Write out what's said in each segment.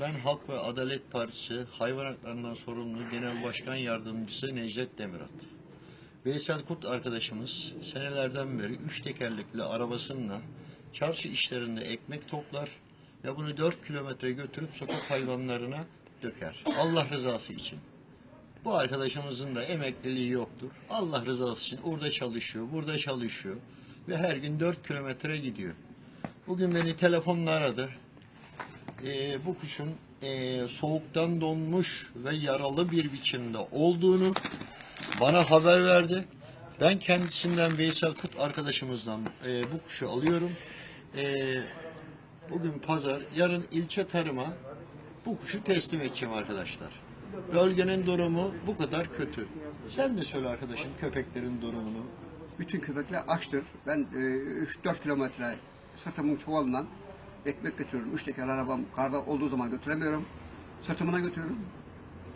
Ben Halk ve Adalet Partisi Hayvan Haklarından Sorumlu Genel Başkan Yardımcısı Necdet Demirat. Veysel Kurt arkadaşımız senelerden beri üç tekerlekli arabasıyla çarşı işlerinde ekmek toplar ve bunu 4 kilometre götürüp sokak hayvanlarına döker. Allah rızası için. Bu arkadaşımızın da emekliliği yoktur. Allah rızası için orada çalışıyor, burada çalışıyor ve her gün 4 kilometre gidiyor. Bugün beni telefonla aradı. Ee, bu kuşun ee, soğuktan donmuş ve yaralı bir biçimde olduğunu bana haber verdi. Ben kendisinden Veysel Kut arkadaşımızdan ee, bu kuşu alıyorum. Ee, bugün pazar, yarın ilçe tarıma bu kuşu teslim edeceğim arkadaşlar. Bölgenin durumu bu kadar kötü. Sen de söyle arkadaşım köpeklerin durumunu. Bütün köpekler açtır. Ben e, 3-4 kilometre sırtımın çuvalından ekmek götürüyorum. Üç teker arabam karda olduğu zaman götüremiyorum. Sırtımına götürüyorum.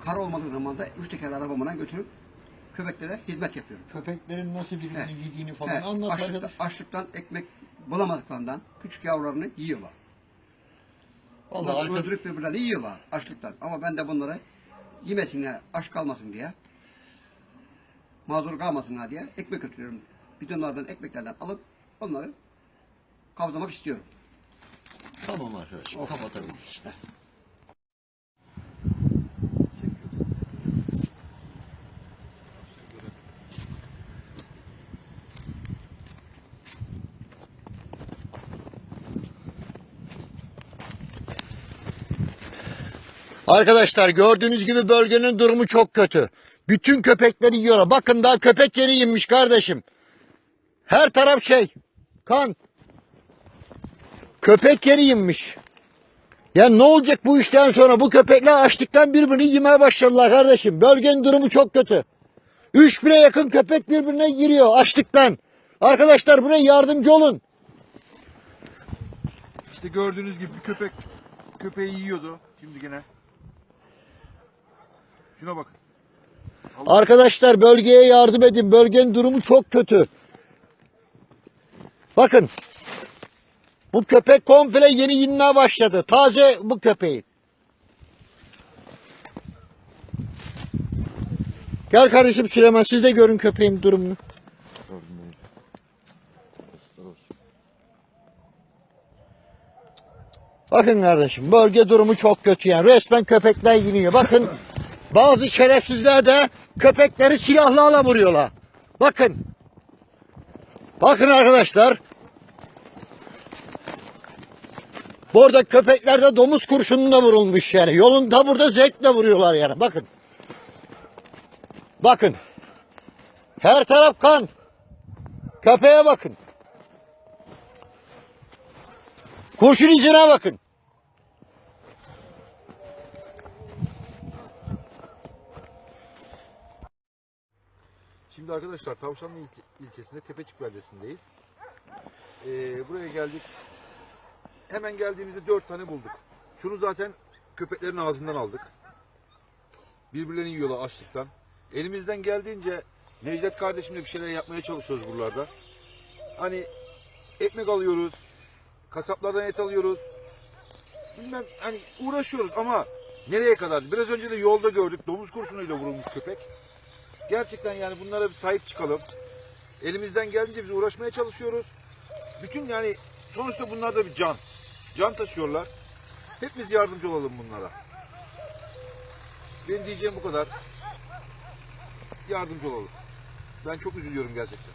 Kar olmadığı zaman da üç teker arabamına götürüp köpeklere hizmet yapıyorum. Köpeklerin nasıl birbirini He. yediğini falan He, anlat açlıkta- arkadaş. açlıktan ekmek bulamadıklarından küçük yavrularını yiyorlar. Vallahi Vallahi arka- öldürüp birbirlerini yiyorlar açlıktan. Ama ben de bunları yemesinler, aç kalmasın diye, mazur kalmasınlar diye ekmek götürüyorum. Bidonlardan, ekmeklerden alıp onları kavlamak istiyorum. Tamam arkadaşım kapatabiliriz. Heh. Arkadaşlar gördüğünüz gibi bölgenin durumu çok kötü. Bütün köpekleri yiyorlar. Bakın daha köpek yeri inmiş kardeşim. Her taraf şey. Kan. Köpek yeri inmiş. Ya ne olacak bu işten sonra? Bu köpekler açlıktan birbirini yemeye başladılar kardeşim. Bölgenin durumu çok kötü. Üç bire yakın köpek birbirine giriyor açlıktan. Arkadaşlar buraya yardımcı olun. İşte gördüğünüz gibi bir köpek köpeği yiyordu. Şimdi gene. Şuna bak. Arkadaşlar bölgeye yardım edin. Bölgenin durumu çok kötü. Bakın. Bu köpek komple yeni inmeye başladı. Taze bu köpeği. Gel kardeşim Süleyman siz de görün köpeğin durumunu. Bakın kardeşim bölge durumu çok kötü yani. Resmen köpekler yeniyor. Bakın bazı şerefsizler de köpekleri silahlarla vuruyorlar. Bakın. Bakın arkadaşlar. Burada köpekler de domuz kurşununa vurulmuş yani. Yolunda burada zevkle vuruyorlar yani. Bakın. Bakın. Her taraf kan. Köpeğe bakın. Kurşun izine bakın. Şimdi arkadaşlar Tavşanlı ilçe- ilçesinde Tepecik beldesindeyiz. Ee, buraya geldik. Hemen geldiğimizde dört tane bulduk. Şunu zaten köpeklerin ağzından aldık. Birbirlerini yiyorlar açlıktan. Elimizden geldiğince Necdet kardeşimle bir şeyler yapmaya çalışıyoruz buralarda. Hani ekmek alıyoruz. Kasaplardan et alıyoruz. Bilmem hani uğraşıyoruz ama nereye kadar? Biraz önce de yolda gördük domuz kurşunuyla vurulmuş köpek. Gerçekten yani bunlara bir sahip çıkalım. Elimizden geldiğince biz uğraşmaya çalışıyoruz. Bütün yani sonuçta bunlar da bir can. Can taşıyorlar. Hepimiz yardımcı olalım bunlara. Benim diyeceğim bu kadar. Yardımcı olalım. Ben çok üzülüyorum gerçekten.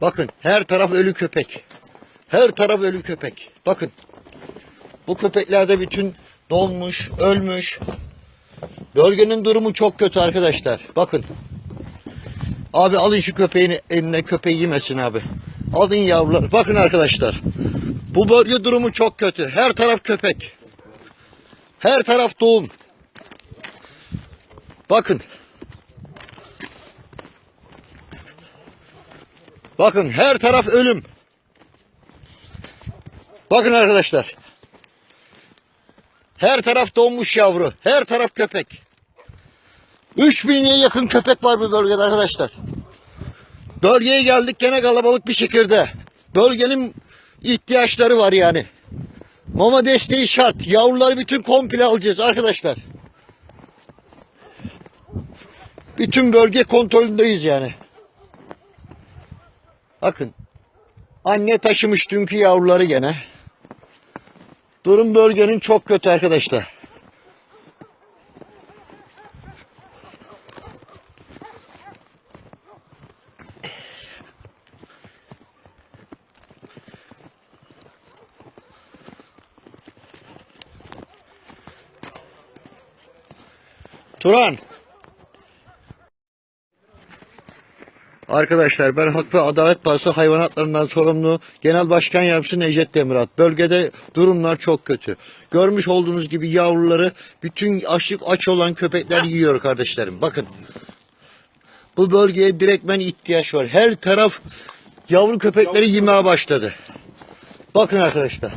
Bakın her taraf ölü köpek. Her taraf ölü köpek. Bakın. Bu köpeklerde bütün donmuş, ölmüş. Bölgenin durumu çok kötü arkadaşlar. Bakın. Abi alın şu köpeğini eline köpeği yemesin abi. Alın yavruları. Bakın arkadaşlar. Bu bölge durumu çok kötü. Her taraf köpek. Her taraf doğum. Bakın. Bakın her taraf ölüm. Bakın arkadaşlar. Her taraf donmuş yavru. Her taraf köpek. 3000'e yakın köpek var bu bölgede arkadaşlar. Bölgeye geldik gene kalabalık bir şekilde. Bölgenin ihtiyaçları var yani. Mama desteği şart. Yavruları bütün komple alacağız arkadaşlar. Bütün bölge kontrolündeyiz yani. Bakın. Anne taşımış dünkü yavruları gene. Durum bölgenin çok kötü arkadaşlar. Turan. Arkadaşlar ben Hak ve Adalet Partisi hayvanatlarından sorumlu Genel Başkan Yardımcısı Necdet Demirat. Bölgede durumlar çok kötü. Görmüş olduğunuz gibi yavruları bütün açlık aç olan köpekler yiyor kardeşlerim. Bakın. Bu bölgeye direktmen ihtiyaç var. Her taraf yavru köpekleri yemeye başladı. Bakın arkadaşlar.